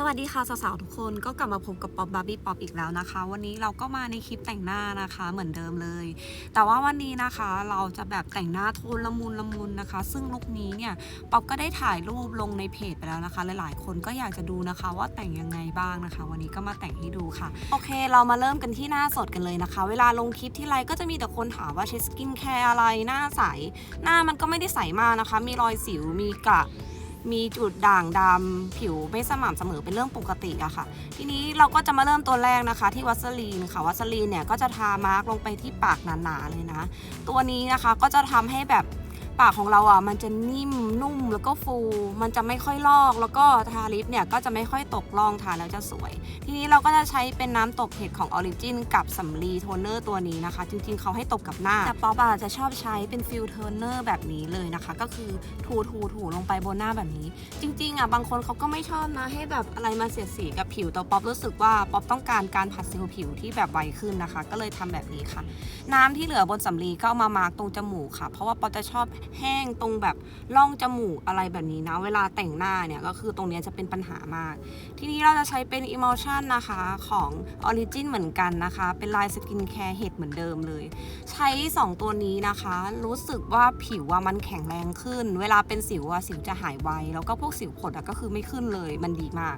สวัสดีค่ะสาวๆทุกคนก็กลับมาพบกับป๊อปบาร์บี้ป๊อปอีกแล้วนะคะ วันนี้เราก็มาในคลิปแต่งหน้านะคะเหมือนเดิมเลย แต่ว่าวันนี้นะคะเราจะแบบแต่งหน้าโทนละมุนละมุนนะคะ ซึ่งลุคนี้เนี่ยป๊อปก็ได้ถ่ายรูปลงในเพจไปแล้วนะคะหลายๆคนก็อยากจะดูนะคะว่าแต่งยังไงบ้างนะคะ วันนี้ก็มาแต่งให้ดูค่ะ โอเค เรามาเริ่มกันที่หน้าสดกันเลยนะคะ เวลาลงคลิปที่ไรก็จะมีแต่คนถามว่าใช้สกินแคร์อะไรหน้าใสหน้ามันก็ไม่ได้ใสมากนะคะ มีรอยสิวมีกระ มีจุดด่างดำผิวไม่สม่ำเสมอเป็นเรื่องปกติอะค่ะ ทีนี้เราก็จะมาเริ่มตัวแรกนะคะ ที่วัสลีนค่ะวัสลีนเนี่ยก็จะทามาร์กลงไปที่ปากหนาๆเลยนะ ตัวนี้นะคะก็จะทำให้แบบ ปากของเราอะมันจะนิ่มนุ่มแล้วก็ฟู มันจะไม่ค่อยลอก แล้วก็ทาลิปเนี่ยก็จะไม่ค่อยตกลองทาแล้วจะสวย ทีนี้เราก็จะใช้เป็นน้ำตบเห็ดของออริจินกับสำลีโทนเนอร์ตัวนี้นะคะ จริงๆเขาให้ตบกับหน้า แต่ป๊อปอะจะชอบใช้เป็นฟิลเทนเนอร์แบบนี้เลยนะคะ ก็คือถูถูถูลงไปบนหน้าแบบนี้ จริงๆอะบางคนเขาก็ไม่ชอบนะให้แบบอะไรมาเสียดสีกับผิวแต่ป๊อปรู้สึกว่าป๊อปต้องการการผัดเซลล์ผิวที่แบบไวขึ้นนะคะ ก็เลยทำแบบนี้ค่ะ น้ำที่เหลือบนสำลีก็เอามามาร์กตรงจมูกค่ะ เพราะว่าป๊อปจะชอบแห้งตรงแบบร่องจมูกอะไรแบบนี้นะ เวลาแต่งหน้าเนี่ยก็คือตรงนี้จะเป็นปัญหามาก ทีนี้เราจะใช้เป็น Emulsion นะคะของ Origin เหมือนกันนะคะ เป็นลายสกินแคร์เห็ดเหมือนเดิมเลย ใช้ 2 ตัวนี้นะคะ รู้สึกว่าผิวว่ามันแข็งแรงขึ้น เวลาเป็นสิวอะสิวจะหายไว แล้วก็พวกสิวผดอะก็คือไม่ขึ้นเลยมันดีมาก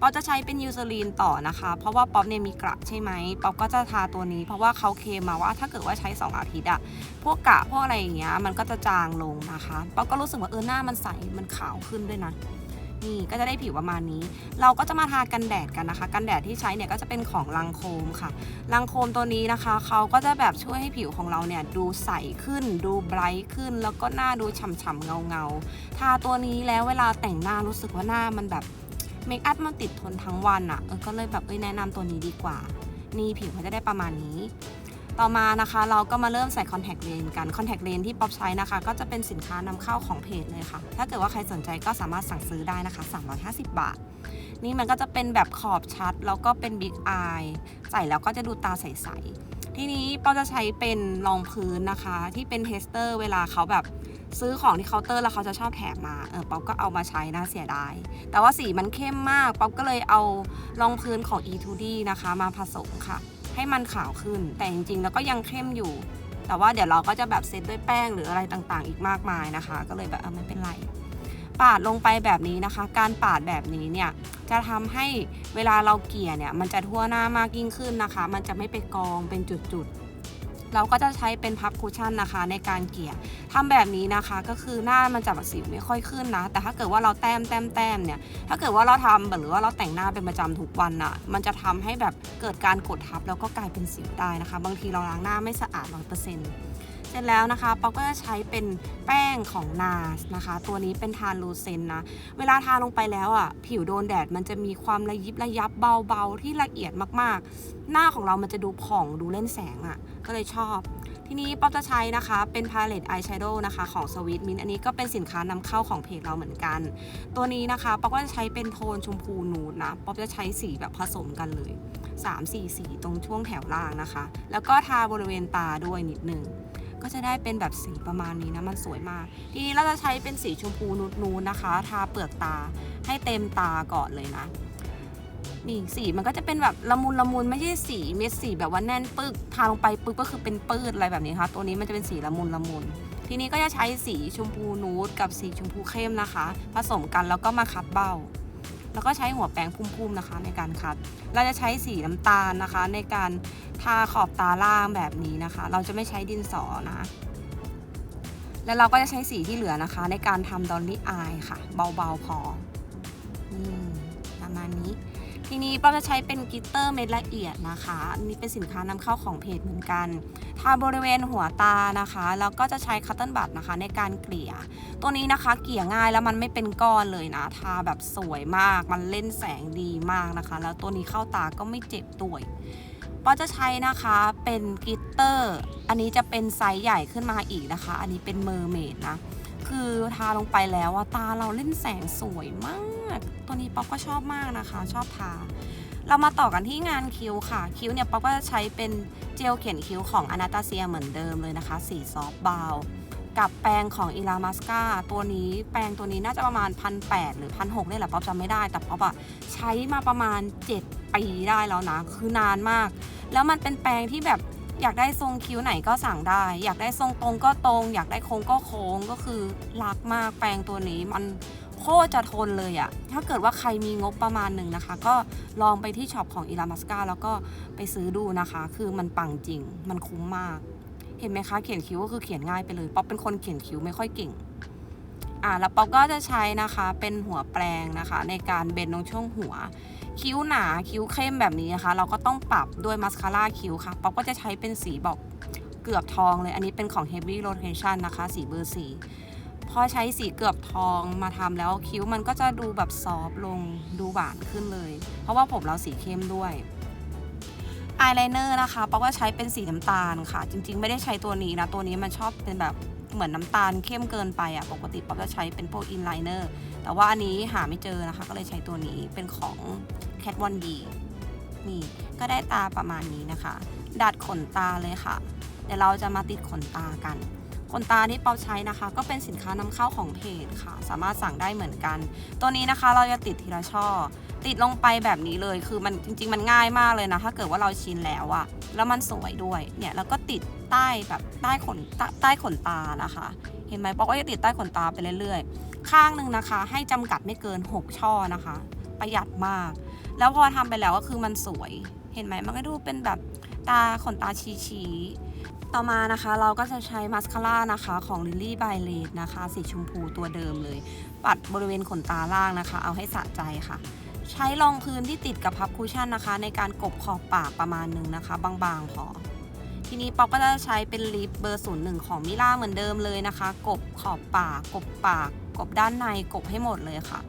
ป๊อปจะใช้เป็นยูซ l ลีนต่อนะคะ เพราะว่าป๊อปเนี่ยมีกระใช่ไหมป๊อปก็จะทาตัวนี้ เพราะว่าเขาเคลมมาว่าถ้าเกิดว่าใช้ 2 อาทิตย์อะพวกกระพวกอะไรอย่างเงี้ยมันก็จะจางลงนะคะป๊อปก็รู้สึกว่าเออหน้ามันใสมันขาวขึ้นด้วยนะ นี่ก็จะได้ผิวประมาณนี้ เราก็จะมาทากันแดดกันนะคะ กันแดดที่ใช้เนี่ยก็จะเป็นของลังโคมค่ะ ลังโคมตัวนี้นะคะเขาก็จะแบบช่วยให้ผิวของเราเนี่ยดูใสขึ้น ดูไบรท์ขึ้น แล้วก็หน้าดูฉ่ำๆเงาๆ ทาตัวนี้แล้วเวลาแต่งหน้ารู้สึกว่าหน้ามันแบบเมคอัพมันติดทนทั้งวันอะ่ะก็เลยแบบเอ้ยแนะนำตัวนี้ดีกว่า นี่ผิวเขาจะได้ประมาณนี้ ต่อมานะคะเราก็มาเริ่มใส่คอนแทคเลนส์กันคอนแทคเลนส์ที่ป๊อปใช้นะคะ ก็จะเป็นสินค้านำเข้าของเพจเลยค่ะ ถ้าเกิดว่าใครสนใจก็สามารถสั่งซื้อได้นะคะ 350 บาท นี่มันก็จะเป็นแบบขอบชัด แล้วก็เป็นบิ๊กอายใส่แล้วก็จะดูตาใสๆทีนี้ป๊อปจะใช้เป็นรองพื้นนะคะ ที่เป็นเทสเตอร์ เวลาเขาแบบซื้อของที่เคาน์เตอร์แล้วเขาจะชอบแถมมา เออป๊อปก็เอามาใช้นะเสียดาย แต่ว่าสีมันเข้มมาก ป๊อปก็เลยเอารองพื้นของ E2D นะคะ มาผสมค่ะ ให้มันขาวขึ้น แต่จริงๆ แล้วก็ยังเข้มอยู่ แต่ว่าเดี๋ยวเราก็จะแบบเซตด้วยแป้งหรืออะไรต่างๆ อีกมากมายนะคะ ก็เลยแบบเออไม่เป็นไร ปาดลงไปแบบนี้นะคะ การปาดแบบนี้เนี่ยจะทำให้เวลาเราเกลี่ยเนี่ยมันจะทั่วหน้ามากยิ่งขึ้นนะคะ มันจะไม่ไปกองเป็นจุดๆ เราก็จะใช้เป็นพับคุชชั่นนะคะ ในการเกลี่ยทำแบบนี้นะคะ ก็คือหน้ามันจะสิวไม่ค่อยขึ้นนะ แต่ถ้าเกิดว่าเราแต้มแต้มแต้มเนี่ย ถ้าเกิดว่าเราทำแบบหรือว่าเราแต่งหน้าเป็นประจำทุกวันอะมันจะทำให้แบบเกิดการกดทับแล้วก็กลายเป็นสิวได้นะคะ บางทีเราล้างหน้าไม่สะอาดร้อยเปอร์เซ็นต์เสร็จแล้วนะคะป๊อกก็จะใช้เป็นแป้งของ NARS นะคะ ตัวนี้เป็นทานลูเซนนะ เวลาทาลงไปแล้วอะ ผิวโดนแดดมันจะมีความระยิบระยับเบาๆที่ละเอียดมากๆ หน้าของเรามันจะดูผ่องดูเล่นแสงอะ ก็เลยชอบ ทีนี้ป๊อปจะใช้นะคะ เป็นพาเลตอายแชโดว์นะคะ ของ Sweet Mint อันนี้ก็เป็นสินค้านำเข้าของเพจเราเหมือนกัน ตัวนี้นะคะป๊อปก็จะใช้เป็นโทนชมพูนูดนะป๊อปจะใช้สีแบบผสมกันเลย 3 4 สีตรงช่วงแถวล่างนะคะ แล้วก็ทาบริเวณตาด้วยนิดนึงก็จะได้เป็นแบบสีประมาณนี้นะมันสวยมาก ทีนี้เราจะใช้เป็นสีชมพูนูดๆนะคะ ทาเปลือกตาให้เต็มตาก่อนเลยนะ นี่สีมันก็จะเป็นแบบละมุนละมุนไม่ใช่สีเม็ดสีแบบว่าแน่นปึกทาลงไปปึ๊กก็คือเป็นปื้ดอะไรแบบนี้ค่ะตัวนี้มันจะเป็นสีละมุนละมุน ทีนี้ก็จะใช้สีชมพูนูดกับสีชมพูเข้มนะคะ ผสมกันแล้วก็มาคัดเบ้า แล้วก็ใช้หัวแปรงพุ่มๆนะคะ ในการคัด เราจะใช้สีน้ำตาลนะคะ ในการทาขอบตาล่างแบบนี้นะคะ เราจะไม่ใช้ดินสอนะ แล้วเราก็จะใช้สีที่เหลือนะคะ ในการทำดอลลี่อายค่ะ เบาๆพอนี่ประมาณนี้ ทีนี้เราจะใช้เป็นกิตเตอร์เม็ดละเอียดนะคะอันนี้เป็นสินค้านำเข้าของเพจเหมือนกันทาบริเวณหัวตานะคะแล้วก็จะใช้คัตเติลบัตนะคะในการเกลี่ย ตัวนี้นะคะเกลี่ยง่ายแล้วมันไม่เป็นก้อนเลยนะ ทาแบบสวยมากมันเล่นแสงดีมากนะคะ แล้วตัวนี้เข้าตาก็ไม่เจ็บตัวยปอจะใช้นะคะเป็นกิตเตอร์ อันนี้จะเป็นไซส์ใหญ่ขึ้นมาอีกนะคะ อันนี้เป็นเมอร์เมดนะคือทาลงไปแล้วว่าตาเราเล่นแสงสวยมาก ตัวนี้ป๊อปก็ชอบมากนะคะ ชอบทาเรามาต่อกันที่งานคิ้วค่ะ คิ้วเนี่ยป๊อปก็จะใช้เป็นเจลเขียนคิ้วของอนาตาเซียเหมือนเดิมเลยนะคะ สีซอฟต์บาวกับแปรงของอิลามัสกาตัวนี้แปรงตัวนี้น่าจะประมาณพันแหรือพันหเนี่ยแหละป๊อปจำไม่ได้ แต่ป๊อปอะใช้มาประมาณ 7 ปีได้แล้วนะ คือนานมาก แล้วมันเป็นแปรงที่แบบอยากได้ทรงคิ้วไหนก็สั่งได้ อยากได้ทรงตรงก็ตรง อยากได้โค้งก็โค้งก็คือรักมากแปรงตัวนี้มัน โคตรจะทนเลยอะถ้าเกิดว่าใครมีงบประมาณหนึ่งนะคะ ก็ลองไปที่ช็อปของอิลามัสกาแล้วก็ไปซื้อดูนะคะ คือมันปังจริง มันคุ้มมาก เห็นไหมคะ เขียนคิ้วก็คือเขียนง่ายไปเลยป๊อปเป็นคนเขียนคิ้วไม่ค่อยเก่ง อ่าแล้วป๊อปก็จะใช้นะคะเป็นหัวแปรงนะคะ ในการเบนตรงช่วงหัว คิ้วหนาคิ้วเข้มแบบนี้นะคะ เราก็ต้องปรับด้วยมัสคาร่าคิ้วค่ะป๊อปก็จะใช้เป็นสีบอกเกือบทองเลย อันนี้เป็นของ Heavy Rotation นะคะ สีเบอร์สี พอใช้สีเกือบทองมาทำแล้วคิ้วมันก็จะดูแบบซอฟต์ลงดูหวานขึ้นเลย เพราะว่าผมเราสีเข้มด้วยอายไลเนอร์นะคะป๊อกก็ใช้เป็นสีน้ำตาลค่ะ จริง ๆ ไม่ได้ใช้ตัวนี้นะ ตัวนี้มันชอบเป็นแบบเหมือนน้ำตาลเข้มเกินไปอะ่ะปกติป๊อกจะใช้เป็นพวกอินไลเนอร์แต่ว่าอันนี้หาไม่เจอนะคะ ก็เลยใช้ตัวนี้เป็นของ Cat One D นี่ก็ได้ตาประมาณนี้นะคะ ดัดขนตาเลยค่ะ เดี๋ยวเราจะมาติดขนตากัน ขนตาที่เป๊อปใช้นะคะ ก็เป็นสินค้านำเข้าของเพจค่ะ สามารถสั่งได้เหมือนกัน ตัวนี้นะคะเราจะติดทีละช่อ ติดลงไปแบบนี้เลย คือมันจริง ๆ มันง่ายมากเลยนะ ถ้าเกิดว่าเราชินแล้วอะแล้วมันสวยด้วย เนี่ยแล้วก็ติดใต้แบบใต้ขนใต้ขนตานะคะ เห็นไหมบอกว่าจะติดใต้ขนตาไปเรื่อยๆ ข้างหนึ่งนะคะ ให้จำกัดไม่เกิน 6 ช่อนะคะ ประหยัดมาก แล้วพอทำไปแล้วก็คือมันสวย เห็นไหมมันก็ดูเป็นแบบตาขนตาชี้ๆ ต่อมานะคะเราก็จะใช้มัสคาร่านะคะของ Lily by l a d นะคะ สีชมพูตัวเดิมเลย ปัดบริเวณขนตาล่างนะคะ เอาให้สะใจค่ะ ใช้รองพื้นที่ติดกับพับคุชชั่นนะคะ ในการกบขอบปากประมาณหนึ่งนะคะ บางๆพอทีนี้ป๊อปก็จะใช้เป็นลิปเบอร์ศูนย์หนึ่งของมิล่าเหมือนเดิมเลยนะคะ กบขอบปาก กบปาก กบด้านใน กบให้หมดเลยค่ะ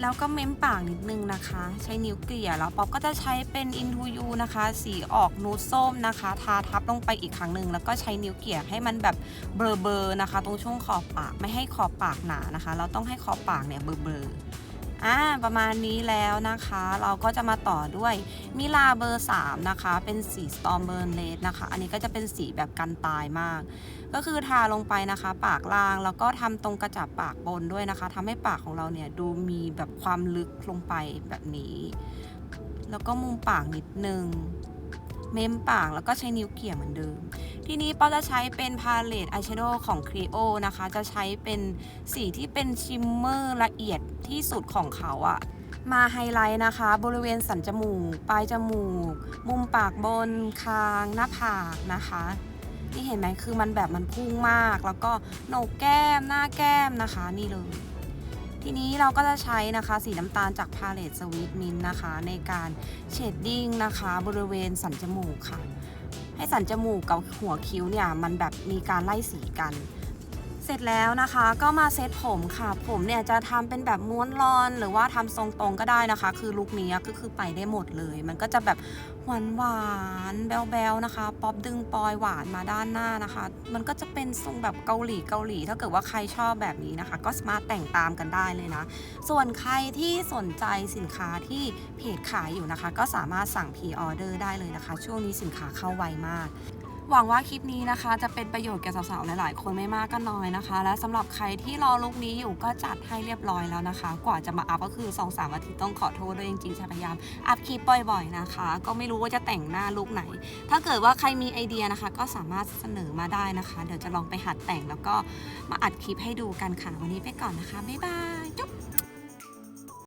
แล้วก็เม้มปากนิดนึงนะคะ ใช้นิ้วเกลี่ยแล้วป๊อปก็จะใช้เป็น Into You นะคะ สีออกนูดส้มนะคะ ทาทับลงไปอีกครั้งหนึ่งแล้วก็ใช้นิ้วเกลี่ยให้มันแบบเบลอๆนะคะ ตรงช่วงขอบปากไม่ให้ขอบปากหนานะคะ เราต้องให้ขอบปากเนี่ยเบลอๆ อ่าประมาณนี้แล้วนะคะ เราก็จะมาต่อด้วยมิลาเบอร์ 3 นะคะ เป็นสี Storm Burn Red นะคะ อันนี้ก็จะเป็นสีแบบกันตายมาก ก็คือทาลงไปนะคะ ปากล่างแล้วก็ทำตรงกระจับปากบนด้วยนะคะทำให้ปากของเราเนี่ยดูมีแบบความลึกลงไปแบบนี้ แล้วก็มุมปากนิดนึงเมมปากแล้วก็ใช้นิ้วเกี่ยเหมือนเดิม ทีนี้ปอจะใช้เป็นพาเลตอายแชโดว์ของ Creo นะคะ จะใช้เป็นสีที่เป็นชิมเมอร์ละเอียด ที่สุดของเขาอะมาไฮไลท์นะคะ บริเวณสันจมูก ปลายจมูก มุมปากบน คาง หน้าผากนะคะนี่เห็นไหมคือมันแบบมันพุ่งมาก แล้วก็โหนกแก้มหน้าแก้มนะคะนี่เลย ทีนี้เราก็จะใช้นะคะสีน้ำตาลจากพาเลตสวีทมินนะคะ ในการเชดดิ้งนะคะ บริเวณสันจมูกค่ะ ให้สันจมูกกับหัวคิ้วเนี่ย มันแบบมีการไล่สีกัน เสร็จแล้วนะคะก็มาเซตผมค่ะ ผมเนี่ยจะทำเป็นแบบม้วนรอนหรือว่าทำทรงตรงก็ได้นะคะ คือลุคนี้ก็คือไปได้หมดเลย มันก็จะแบบหวานหวานแบลๆนะคะ ป๊อปดึงปอยหวานมาด้านหน้านะคะ มันก็จะเป็นทรงแบบเกาหลีเกาหลี ถ้าเกิดว่าใครชอบแบบนี้นะคะ ก็สามารถแต่งตามกันได้เลยนะ ส่วนใครที่สนใจสินค้าที่เพจขายอยู่นะคะ ก็สามารถสั่งพีออเดอร์ได้เลยนะคะ ช่วงนี้สินค้าเข้าไวมาก หวังว่าคลิปนี้นะคะ จะเป็นประโยชน์แก่สาวๆ หลายๆ คนไม่มากก็น้อยนะคะ และสำหรับใครที่รอลุกนี้อยู่ก็จัดให้เรียบร้อยแล้วนะคะ กว่าจะมาอัพก็คือ2อสามอาทิตย์ต้องขอโทษด้วยจริงๆจะพยายาม อัพคลิปบ่อยๆนะคะ ก็ไม่รู้ว่าจะแต่งหน้าลุกไหน ถ้าเกิดว่าใครมีไอเดียนะคะ ก็สามารถเสนอมาได้นะคะ เดี๋ยวจะลองไปหัดแต่งแล้วก็มาอัดคลิปให้ดูกันค่ะวันนี้ไปก่อนนะคะบ๊ายบาย